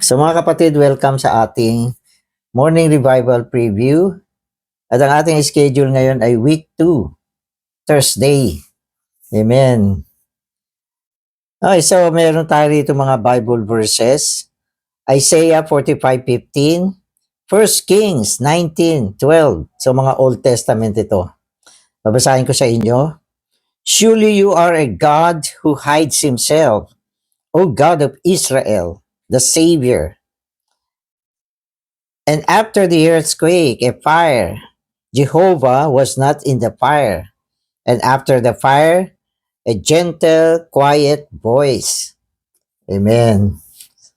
So mga kapatid, welcome sa ating morning revival preview. At ang ating schedule ngayon ay week 2, Thursday. Amen. Okay, so meron tayo rito mga Bible verses. Isaiah 45:15, 1 Kings 19:12. So mga Old Testament ito. Babasahin ko sa inyo. Surely you are a God who hides himself, O God of Israel, the Savior. And after the earthquake, a fire. Jehovah was not in the fire. And after the fire, a gentle, quiet voice. Amen.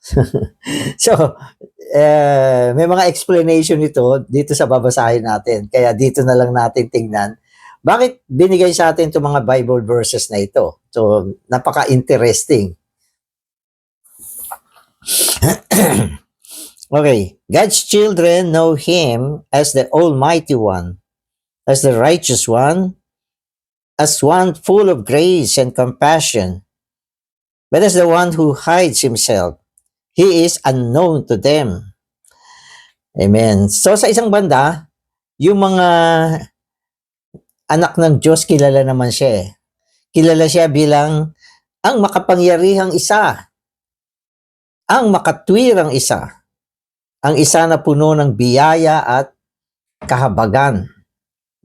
so, eh, may mga explanation nito dito sa babasahin natin. Kaya dito na lang natin tingnan. Bakit binigay sa atin itong mga Bible verses na ito? So, napaka-interesting. okay. God's children know Him as the Almighty One, as the Righteous One, as one full of grace and compassion, but as the one who hides Himself. He is unknown to them. Amen. So sa isang banda, yung mga anak ng Diyos, kilala naman siya eh. Kilala siya bilang ang makapangyarihang isa, ang makatwirang isa, ang isa na puno ng biyaya at kahabagan.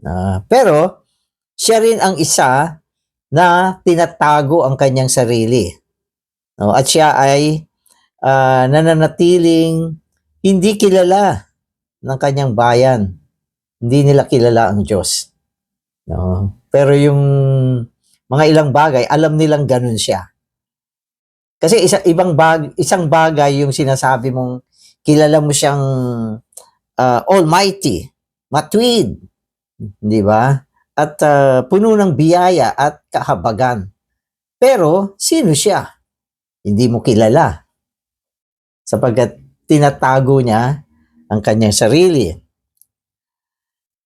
Ah, pero, siya rin ang isa na tinatago ang kanyang sarili. No, at siya ay ah, nananatiling hindi kilala ng kanyang bayan. Hindi nila kilala ang Diyos. No? Pero yung mga ilang bagay, alam nilang ganun siya. Kasi isa, ibang bag, isang bagay yung sinasabi mong kilala mo siyang ah, almighty, matwid, di ba? At ah, puno ng biyaya at kahabagan. Pero sino siya? Hindi mo kilala. Sapagkat tinatago niya ang kanyang sarili.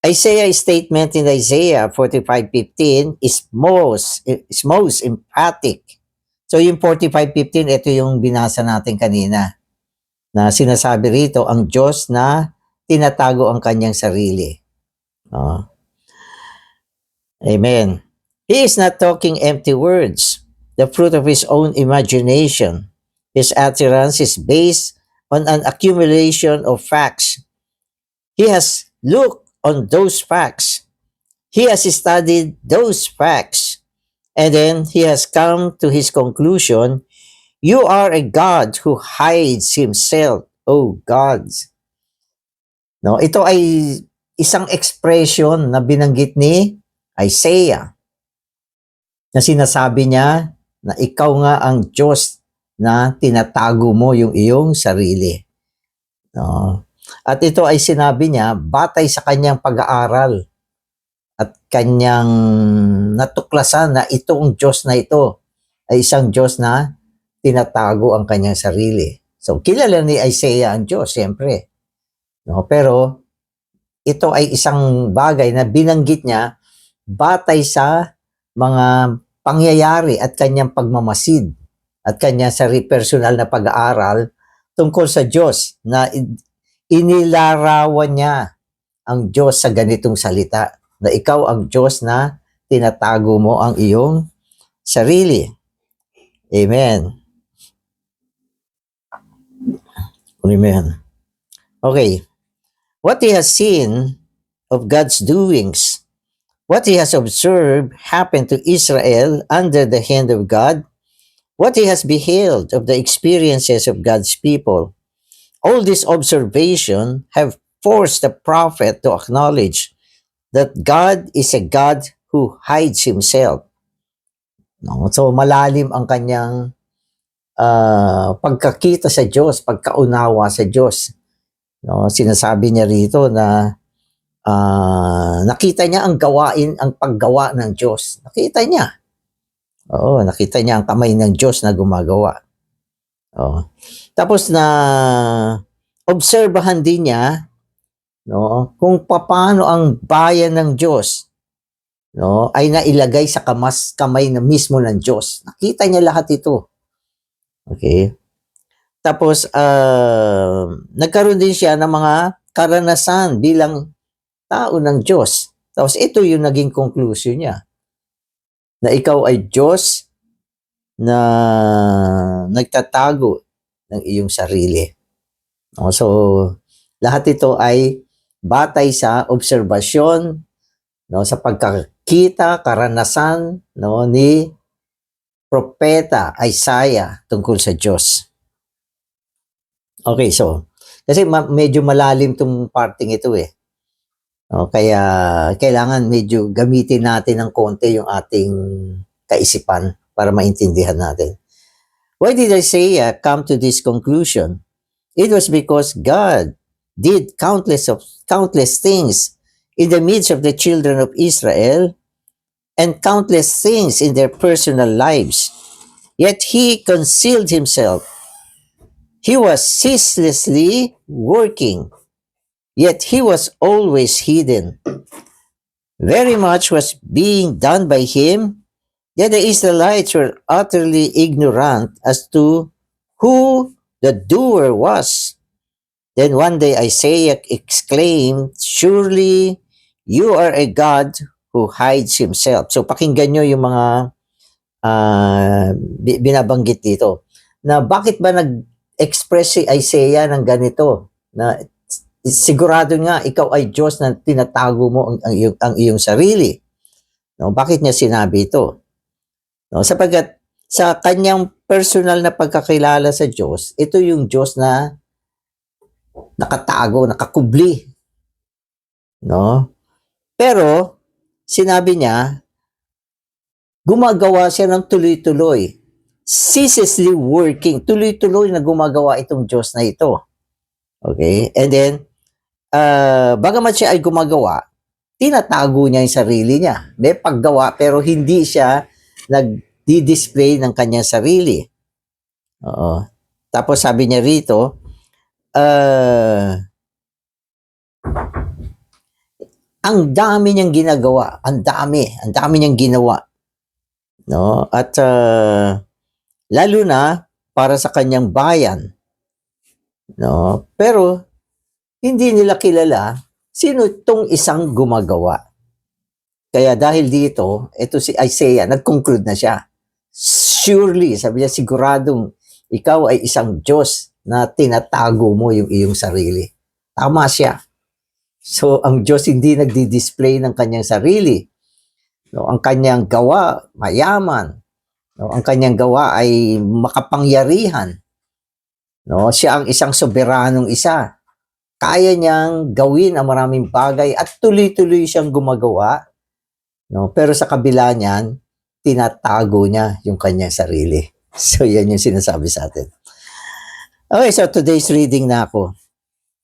Isaiah statement in Isaiah 45:15 is most is most emphatic. So yung 45:15 ito yung binasa natin kanina na sinasabi rito ang Diyos na tinatago ang kanyang sarili. Oh. Amen. He is not talking empty words, the fruit of his own imagination. His utterance is based on an accumulation of facts. He has looked on those facts. He has studied those facts. And then he has come to his conclusion You are a God who hides himself, O gods. No, ito ay isang expression na binanggit ni Isaiah na sinasabi niya na ikaw nga ang Diyos na tinatago mo yung iyong sarili. No? At ito ay sinabi niya batay sa kanyang pag-aaral at kanyang natuklasan na itong Diyos na ito ay isang Diyos na tinatago ang kanyang sarili. So, kilala ni Isaiah ang Diyos, siyempre. No? Pero, ito ay isang bagay na binanggit niya batay sa mga pangyayari at kanyang pagmamasid at kanyang sari personal na pag-aaral tungkol sa Diyos na inilarawan niya ang Diyos sa ganitong salita na ikaw ang Diyos na tinatago mo ang iyong sarili. Amen. Amen. Okay. What he has seen of God's doings, what he has observed happen to Israel under the hand of God, what he has beheld of the experiences of God's people, all these observation have forced the prophet to acknowledge that God is a God who hides himself. No? So malalim ang kanyang ah, pagkakita sa Diyos, pagkaunawa sa Diyos. No? Sinasabi niya rito na ah, nakita niya ang gawain, ang paggawa ng Diyos. Nakita niya. Oo, nakita niya ang kamay ng Diyos na gumagawa. Oo. Tapos na obserbahan din niya no kung paano ang bayan ng Diyos no ay nailagay sa kamas kamay na mismo ng Diyos. Nakita niya lahat ito. Okay? Tapos, ah, nagkaroon din siya ng mga karanasan bilang tao ng Diyos. Tapos, ito yung naging conclusion niya. Na ikaw ay Diyos na nagtatago ng iyong sarili. No, so, lahat ito ay batay sa obserbasyon, no, sa pagkakita, karanasan no, ni propeta Isaiah tungkol sa Diyos. Okay, so, kasi ma- medyo malalim tong parting ito eh. No, kaya kailangan medyo gamitin natin ng konti yung ating kaisipan para maintindihan natin. Why did Isaiah come to this conclusion? It was because God did countless of countless things in the midst of the children of Israel and countless things in their personal lives. Yet he concealed himself. He was ceaselessly working, yet he was always hidden. Very much was being done by him, yet the Israelites were utterly ignorant as to who the doer was. Then one day Isaiah exclaimed, Surely you are a God who hides himself. So pakinggan nyo yung mga bi- binabanggit dito. Na bakit ba nag-express si Isaiah ng ganito? Na sigurado nga ikaw ay Diyos na tinatago mo ang, ang, iyong, ang iyong sarili. No, bakit niya sinabi ito? No, sapagkat sa kanyang personal na pagkakilala sa Diyos, ito yung Diyos na nakatago, nakakubli. No? Pero, sinabi niya, gumagawa siya ng tuloy-tuloy. Ceaselessly working. Tuloy-tuloy na gumagawa itong Diyos na ito. Okay? And then, uh, bagamat siya ay gumagawa, tinatago niya yung sarili niya. May paggawa, pero hindi siya nag-display ng kanyang sarili. Oo. Tapos sabi niya rito, uh, ang dami niyang ginagawa, ang dami, ang dami niyang ginawa. No? At uh, lalo na para sa kanyang bayan. No? Pero hindi nila kilala sino itong isang gumagawa. Kaya dahil dito, ito si Isaiah, nag-conclude na siya. Surely, sabi niya, siguradong ikaw ay isang Diyos na tinatago mo yung iyong sarili. Tama siya. So, ang Diyos hindi nagdi-display ng kanyang sarili. No, ang kanyang gawa, mayaman. No, ang kanyang gawa ay makapangyarihan. No, siya ang isang soberanong isa. Kaya niyang gawin ang maraming bagay at tuloy-tuloy siyang gumagawa. No, pero sa kabila niyan, tinatago niya yung kanyang sarili. So, yan yung sinasabi sa atin. Okay, so today's reading na ako.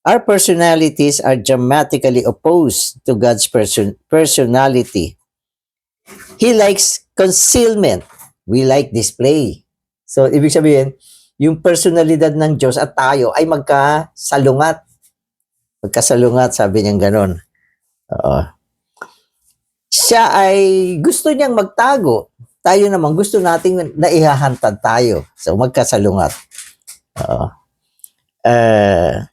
Our personalities are dramatically opposed to God's person personality. He likes concealment. We like display. So, ibig sabihin, yung personalidad ng Diyos at tayo ay magkasalungat. Magkasalungat, sabi niyang ganon. Oo. Siya ay gusto niyang magtago. Tayo naman gusto nating naihahantad tayo. So, magkasalungat. Oo. Uh,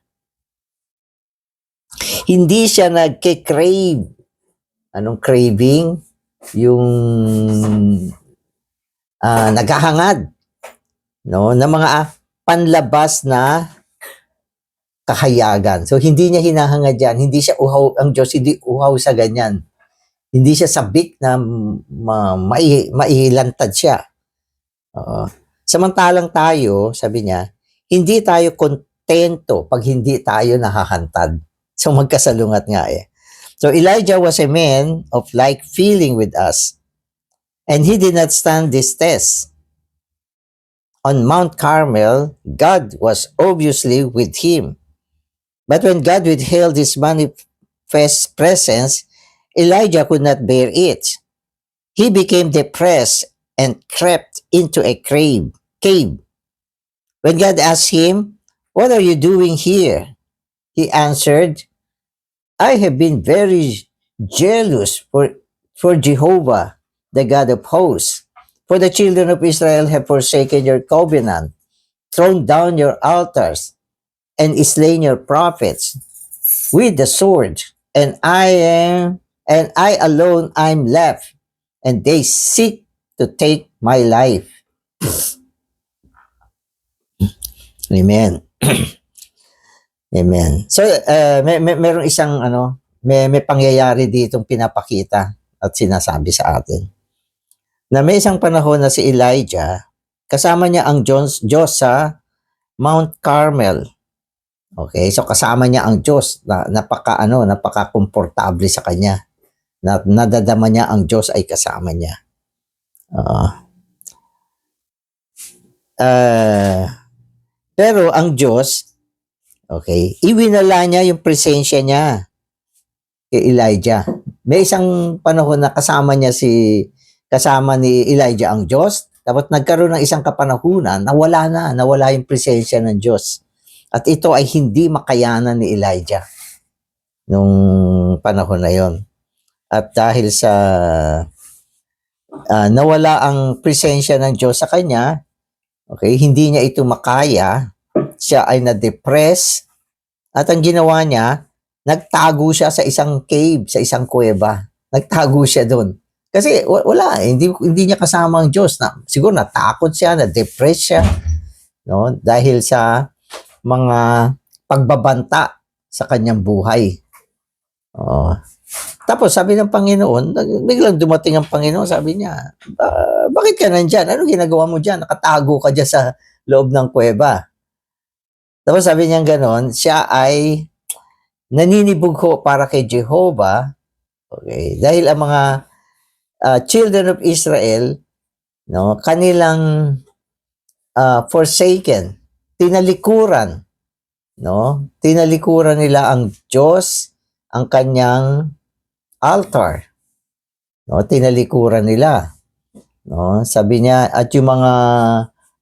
hindi siya nagke-crave. Anong craving? Yung ah, naghahangad no ng mga panlabas na kahayagan. So hindi niya hinahangad yan. Hindi siya uhaw, ang Diyos hindi uhaw sa ganyan. Hindi siya sabik na ma, mai, maihilantad siya. Oo. Samantalang tayo, sabi niya, hindi tayo kontento pag hindi tayo nahahantad. So magkasalungat nga eh. So Elijah was a man of like feeling with us. And he did not stand this test. On Mount Carmel, God was obviously with him. But when God withheld his manifest presence, Elijah could not bear it. He became depressed and crept into a cave. cave. When God asked him, What are you doing here? He answered, I have been very jealous for, for Jehovah, the God of hosts. For the children of Israel have forsaken your covenant. thrown down your altars and slain your prophets with the sword, and I am and I alone I'm left, and they seek to take my life. Amen. Amen. So, uh, may, may, meron isang ano, may, may pangyayari ditong pinapakita at sinasabi sa atin. Na may isang panahon na si Elijah, kasama niya ang Diyos, Diyos sa Mount Carmel. Okay, so kasama niya ang Diyos na napaka ano, napaka komportable sa kanya. Na nadadama niya ang Diyos ay kasama niya. Oo. Ah, pero ang Diyos, okay, iwinala niya yung presensya niya kay Elijah. May isang panahon na kasama niya si kasama ni Elijah ang Diyos. Tapos nagkaroon ng isang kapanahunan na wala na, nawala yung presensya ng Diyos. At ito ay hindi makayanan ni Elijah nung panahon na yon. At dahil sa ah, nawala ang presensya ng Diyos sa kanya, okay, hindi niya ito makaya, siya ay na-depress, at ang ginawa niya, nagtago siya sa isang cave, sa isang kuweba. Nagtago siya doon. Kasi wa- wala, eh, hindi, hindi niya kasama ang Diyos. Na, siguro natakot siya, na-depress siya, no? dahil sa mga pagbabanta sa kanyang buhay. Oo. Tapos sabi ng Panginoon, biglang dumating ang Panginoon, sabi niya, "Ba- bakit ka nandyan? Ano ginagawa mo dyan? Nakatago ka dyan sa loob ng kuweba. Tapos sabi niya ganon, siya ay naninibog ho para kay Jehovah. Okay, dahil ang mga ah, children of Israel, no, kanilang ah, forsaken, tinalikuran, no? Tinalikuran nila ang Diyos, ang kanyang altar. No, tinalikuran nila. No, sabi niya at yung mga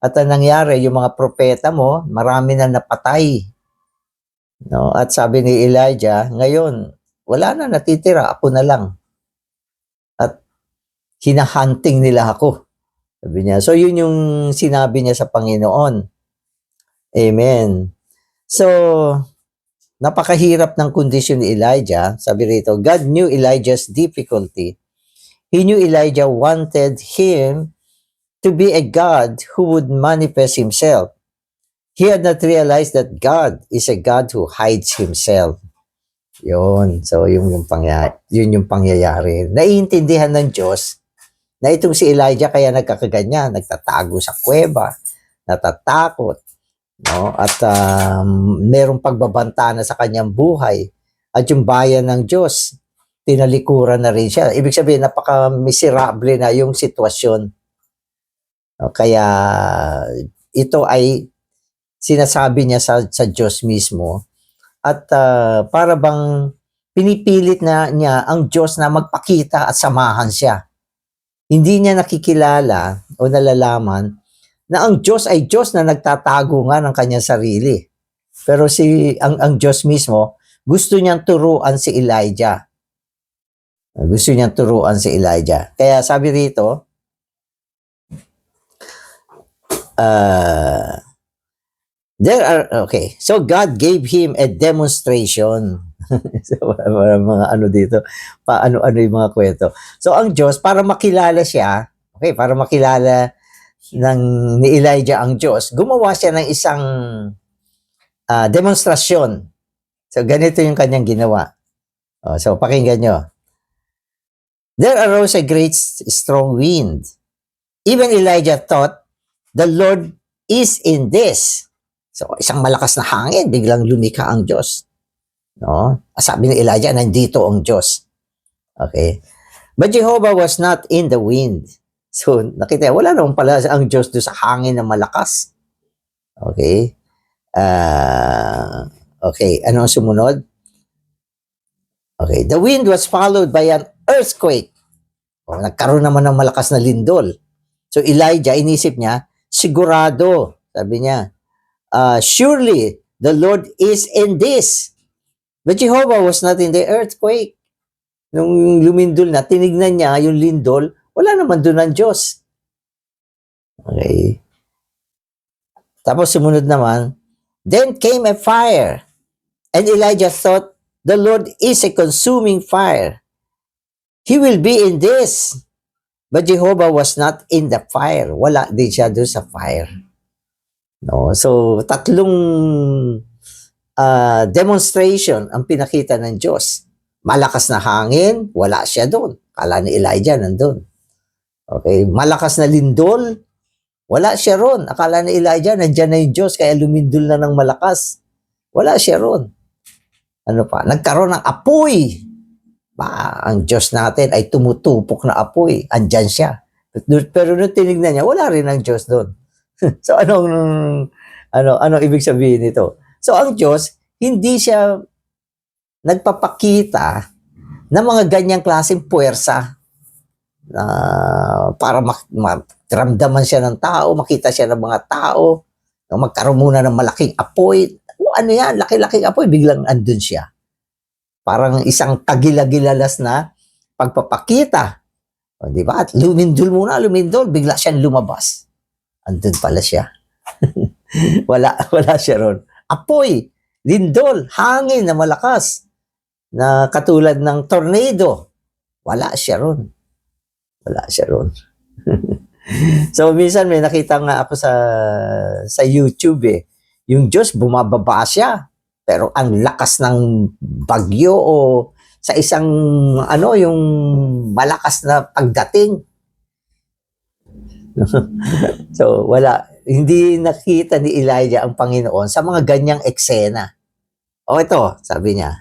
at ang nangyari, yung mga propeta mo, marami na napatay. No, at sabi ni Elijah, ngayon wala na natitira, ako na lang. At hinahunting nila ako. Sabi niya. So yun yung sinabi niya sa Panginoon. Amen. So, napakahirap ng kondisyon ni Elijah. Sabi rito, God knew Elijah's difficulty. He knew Elijah wanted him to be a God who would manifest himself. He had not realized that God is a God who hides himself. Yun. So, yung, yung, pangyayari, yun yung pangyayari. Naiintindihan ng Diyos na itong si Elijah kaya nagkakaganyan, nagtatago sa kuweba, natatakot, no? At um, merong pagbabanta na sa kanyang buhay. At yung bayan ng Diyos, tinalikuran na rin siya. Ibig sabihin, napaka-miserable na yung sitwasyon. No? Kaya ito ay sinasabi niya sa, sa Diyos mismo. At ah, para bang pinipilit na niya ang Diyos na magpakita at samahan siya. Hindi niya nakikilala o nalalaman na ang Diyos ay Diyos na nagtatago nga ng kanyang sarili. Pero si ang ang Diyos mismo gusto niyang turuan si Elijah. Gusto niyang turuan si Elijah. Kaya sabi rito, uh, there are, okay, so God gave him a demonstration. so, mga, mga ano dito, paano-ano yung mga kwento. So, ang Diyos, para makilala siya, okay, para makilala ng ni Elijah ang Diyos, gumawa siya ng isang ah, demonstrasyon. So, ganito yung kanyang ginawa. Oh, so, pakinggan nyo. There arose a great strong wind. Even Elijah thought, the Lord is in this. So, isang malakas na hangin, biglang lumika ang Diyos. No? Sabi ni Elijah, nandito ang Diyos. Okay. But Jehovah was not in the wind. So, nakita, wala naman pala ang Diyos doon sa hangin na malakas. Okay. Ah, okay. Ano ang sumunod? Okay. The wind was followed by an earthquake. O, nagkaroon naman ng malakas na lindol. So, Elijah, inisip niya, sigurado, sabi niya, uh, surely the Lord is in this. But Jehovah was not in the earthquake. Nung lumindol na, tinignan niya yung lindol, wala naman doon ang Diyos. Okay. Tapos sumunod naman, Then came a fire, and Elijah thought, The Lord is a consuming fire. He will be in this. But Jehovah was not in the fire. Wala din siya doon sa fire. No, so tatlong ah, demonstration ang pinakita ng Diyos. Malakas na hangin, wala siya doon. Kala ni Elijah nandun. Okay, malakas na lindol, wala siya ron. Akala ni Elijah, nandyan na yung Diyos, kaya lumindol na ng malakas. Wala siya ron. Ano pa? Nagkaroon ng apoy. Ba, ang Diyos natin ay tumutupok na apoy. Andyan siya. Pero nung tinignan niya, wala rin ang Diyos doon. so anong ano ano ibig sabihin nito? So ang Diyos hindi siya nagpapakita ng mga ganyang klaseng puwersa na para mak- maramdaman siya ng tao, makita siya ng mga tao, magkaroon muna ng malaking apoy. Ano yan, laki-laking apoy, biglang andun siya. Parang isang tagilagilalas na pagpapakita. O, di ba? At lumindol muna, lumindol, bigla siyang lumabas. Andun pala siya. wala, wala siya ron. Apoy, lindol, hangin na malakas na katulad ng tornado. Wala siya ron. Wala siya ron. so minsan may nakita nga ako sa sa YouTube eh. Yung Diyos bumababa siya. Pero ang lakas ng bagyo o sa isang ano yung malakas na pagdating. so wala hindi nakita ni Elijah ang Panginoon sa mga ganyang eksena. O ito, sabi niya.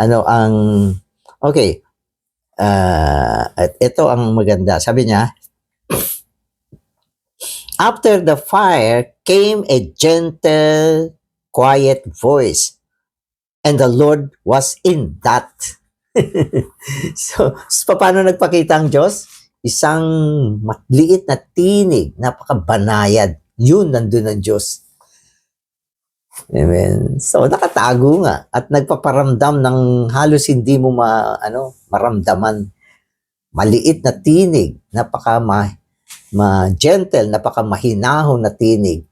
Ano ang okay, At ito ang maganda. Sabi niya, After the fire came a gentle, quiet voice, and the Lord was in that. so, so, paano nagpakita ang Diyos? Isang matliit na tinig, napakabanayad. Yun, nandun ang Diyos. Amen. So, nakatago nga at nagpaparamdam ng halos hindi mo ma, ano, maramdaman. Maliit na tinig, napaka ma, ma gentle, napaka mahinahon na tinig.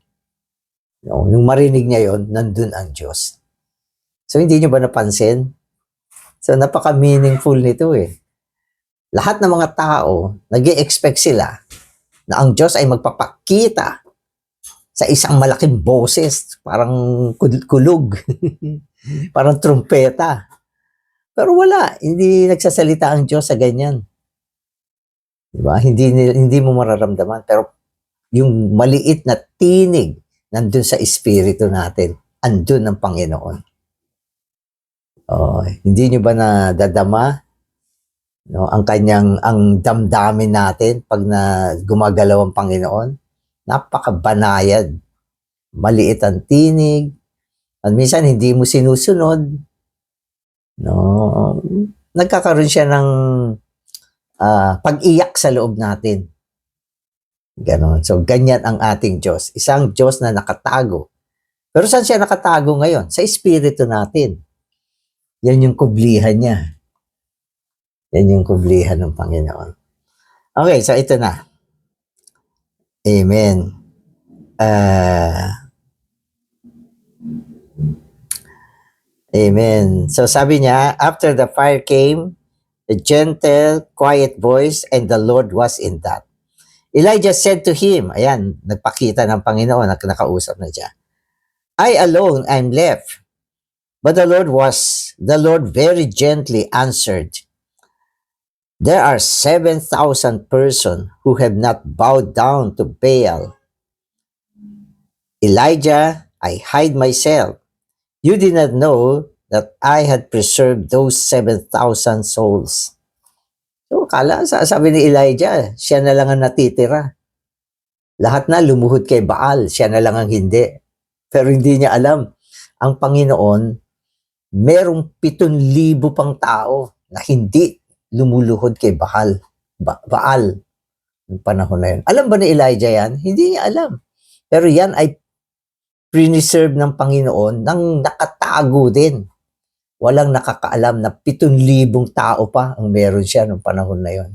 No, nung marinig niya yon, nandun ang Diyos. So, hindi niyo ba napansin? So, napaka meaningful nito eh. Lahat ng mga tao, nag expect sila na ang Diyos ay magpapakita sa isang malaking boses, parang kul- kulog, parang trumpeta. Pero wala, hindi nagsasalita ang Diyos sa ganyan. Diba? Hindi, hindi mo mararamdaman. Pero yung maliit na tinig nandun sa espiritu natin, andun ang Panginoon. Oh, hindi nyo ba nadadama no, ang kanyang ang damdamin natin pag na gumagalaw ang Panginoon? Napakabanayad. Maliit ang tinig. At minsan hindi mo sinusunod. No, nagkakaroon siya ng ah, pag-iyak sa loob natin. Ganon. So, ganyan ang ating Diyos. Isang Diyos na nakatago. Pero saan siya nakatago ngayon? Sa espiritu natin. Yan yung kublihan niya. Yan yung kublihan ng Panginoon. Okay, so ito na. Amen. Ah. amen. So sabi niya, after the fire came, a gentle, quiet voice, and the Lord was in that. Elijah said to him, ayan, nagpakita ng Panginoon, nak- nakausap na siya. I alone am left. But the Lord was, the Lord very gently answered, There are 7,000 persons who have not bowed down to Baal. Elijah, I hide myself. You did not know that I had preserved those 7,000 souls. So, kala, sa- sabi ni Elijah, siya na lang ang natitira. Lahat na lumuhod kay Baal, siya na lang ang hindi. Pero hindi niya alam, ang Panginoon, merong 7,000 pang tao na hindi lumuluhod kay Baal. Ba- Baal. Yung panahon na yun. Alam ba ni Elijah yan? Hindi niya alam. Pero yan ay preserve ng Panginoon nang nakatago din. Walang nakakaalam na 7,000 tao pa ang meron siya nung panahon na yon.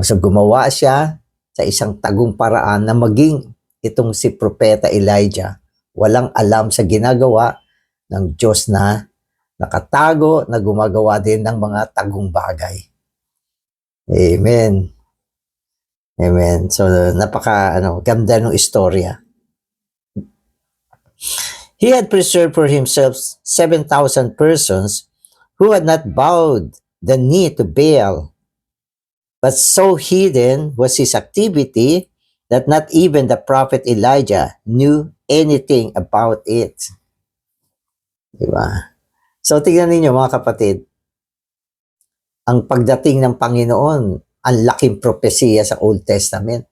So gumawa siya sa isang tagong paraan na maging itong si Propeta Elijah. Walang alam sa ginagawa ng Diyos na nakatago na gumagawa din ng mga tagong bagay. Amen. Amen. So, napaka, ano, ganda ng istorya. He had preserved for himself 7,000 persons who had not bowed the knee to Baal. But so hidden was his activity that not even the prophet Elijah knew anything about it. Diba? So, tingnan ninyo mga kapatid, ang pagdating ng Panginoon, ang laking propesiya sa Old Testament.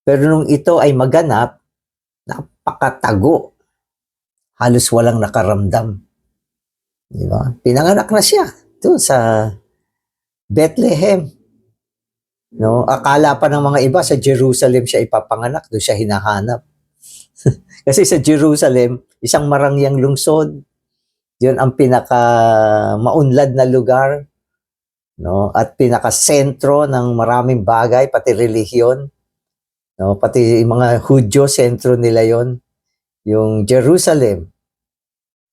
Pero nung ito ay maganap, napakatago. Halos walang nakaramdam. Di ba? Pinanganak na siya doon sa Bethlehem. No, akala pa ng mga iba sa Jerusalem siya ipapanganak, doon siya hinahanap. Kasi sa Jerusalem, isang marangyang lungsod. Yun ang pinaka maunlad na lugar, no? At pinaka sentro ng maraming bagay, pati relihiyon. No, pati mga Hudyo sentro nila 'yon, yung Jerusalem.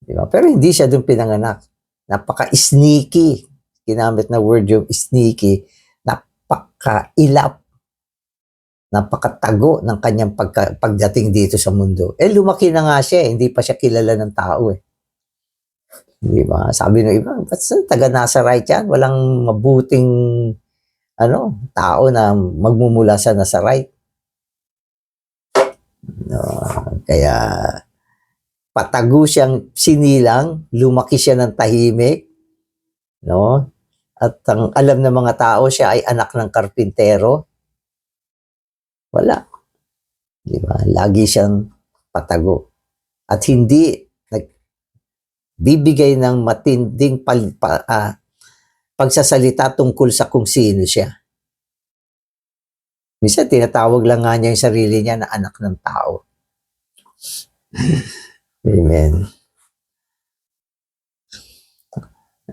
Di ba? Pero hindi siya doon pinanganak. Napaka-sneaky. Ginamit na word yung sneaky. Napaka-ilap. Napakatago ng kanyang pagka, pagdating dito sa mundo. Eh, lumaki na nga siya. eh. Hindi pa siya kilala ng tao eh. Di ba? Sabi ng iba, ba't sa taga Nazarite yan? Walang mabuting ano, tao na magmumula sa Nazarite. No, kaya patago siyang sinilang, lumaki siya ng tahimik, no? At ang alam ng mga tao siya ay anak ng karpintero. Wala. Di ba? Lagi siyang patago. At hindi nagbibigay ng matinding pal, pa, ah, pagsasalita tungkol sa kung sino siya. Minsan, tinatawag lang nga niya yung sarili niya na anak ng tao. Amen.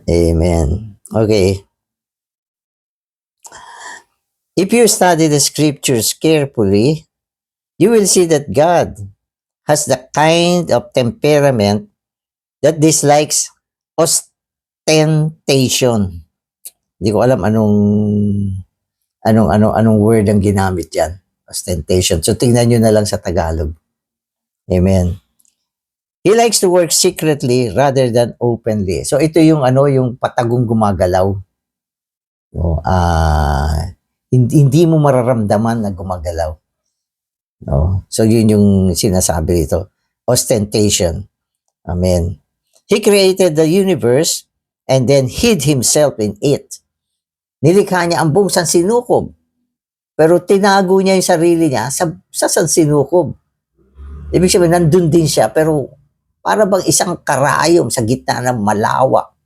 Amen. Okay. If you study the scriptures carefully, you will see that God has the kind of temperament that dislikes ostentation. Hindi ko alam anong anong anong anong word ang ginamit diyan. Ostentation. So tingnan niyo na lang sa Tagalog. Amen. He likes to work secretly rather than openly. So ito yung ano yung patagong gumagalaw. No, ah hindi, hindi mo mararamdaman na gumagalaw. No? So yun yung sinasabi dito. Ostentation. Amen. He created the universe and then hid himself in it. Nilikha niya ang buong sansinukob. Pero tinago niya yung sarili niya sa, sa sansinukob. Ibig sabihin, nandun din siya, pero para bang isang karayom sa gitna ng malawak.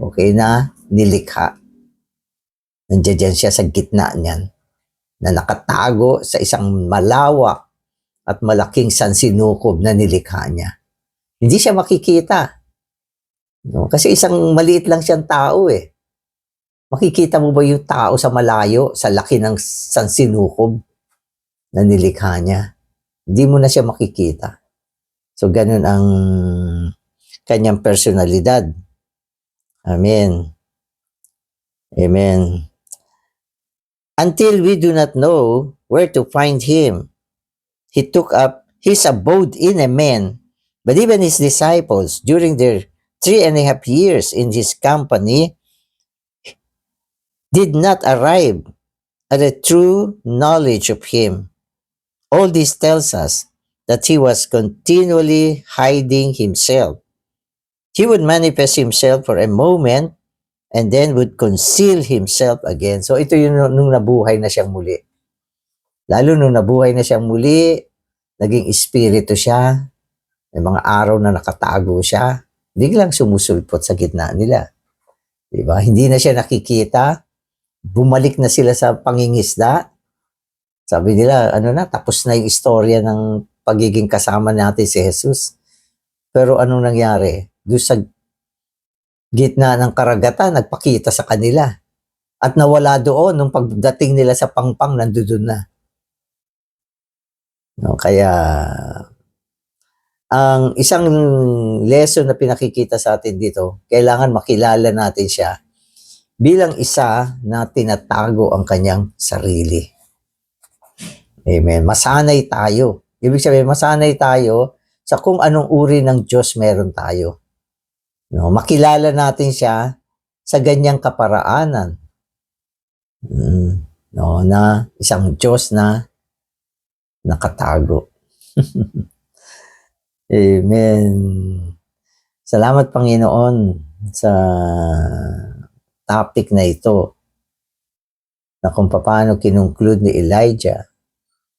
Okay na, nilikha. Nandiyan dyan siya sa gitna niyan na nakatago sa isang malawak at malaking sansinukob na nilikha niya. Hindi siya makikita. No? Kasi isang maliit lang siyang tao eh. Makikita mo ba yung tao sa malayo, sa laki ng sansinukob na nilikha niya? Hindi mo na siya makikita. So, ganun ang kanyang personalidad. Amen. Amen. Until we do not know where to find him, he took up his abode in a man. But even his disciples, during their three and a half years in his company, did not arrive at a true knowledge of him. All this tells us that he was continually hiding himself. He would manifest himself for a moment and then would conceal himself again. So ito yung nung nabuhay na siyang muli. Lalo nung nabuhay na siyang muli, naging espiritu siya, may mga araw na nakatago siya, biglang sumusulpot sa gitna nila. Diba? Hindi na siya nakikita, bumalik na sila sa pangingisda. Sabi nila, ano na, tapos na yung istorya ng pagiging kasama natin si Jesus. Pero anong nangyari? Doon sa gitna ng karagatan, nagpakita sa kanila. At nawala doon nung pagdating nila sa pangpang, nandoon na. No, kaya ang isang lesson na pinakikita sa atin dito, kailangan makilala natin siya bilang isa na tinatago ang kanyang sarili. Amen. Masanay tayo. Ibig sabihin, masanay tayo sa kung anong uri ng Diyos meron tayo. No, makilala natin siya sa ganyang kaparaanan. Mm, no, na isang Diyos na nakatago. Amen. Salamat Panginoon sa topic na ito na kung paano kinungklude ni Elijah.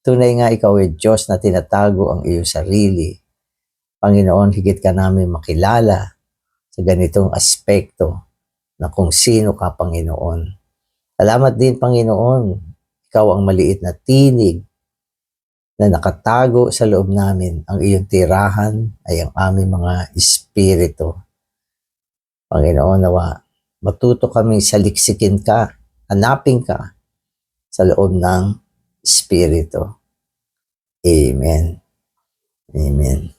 Tunay nga ikaw ay Diyos na tinatago ang iyong sarili. Panginoon, higit ka namin makilala sa ganitong aspekto na kung sino ka, Panginoon. Salamat din, Panginoon. Ikaw ang maliit na tinig na nakatago sa loob namin. Ang iyong tirahan ay ang aming mga espiritu. Panginoon, nawa, matuto kami saliksikin ka, hanapin ka sa loob ng espiritu. Amen. Amen.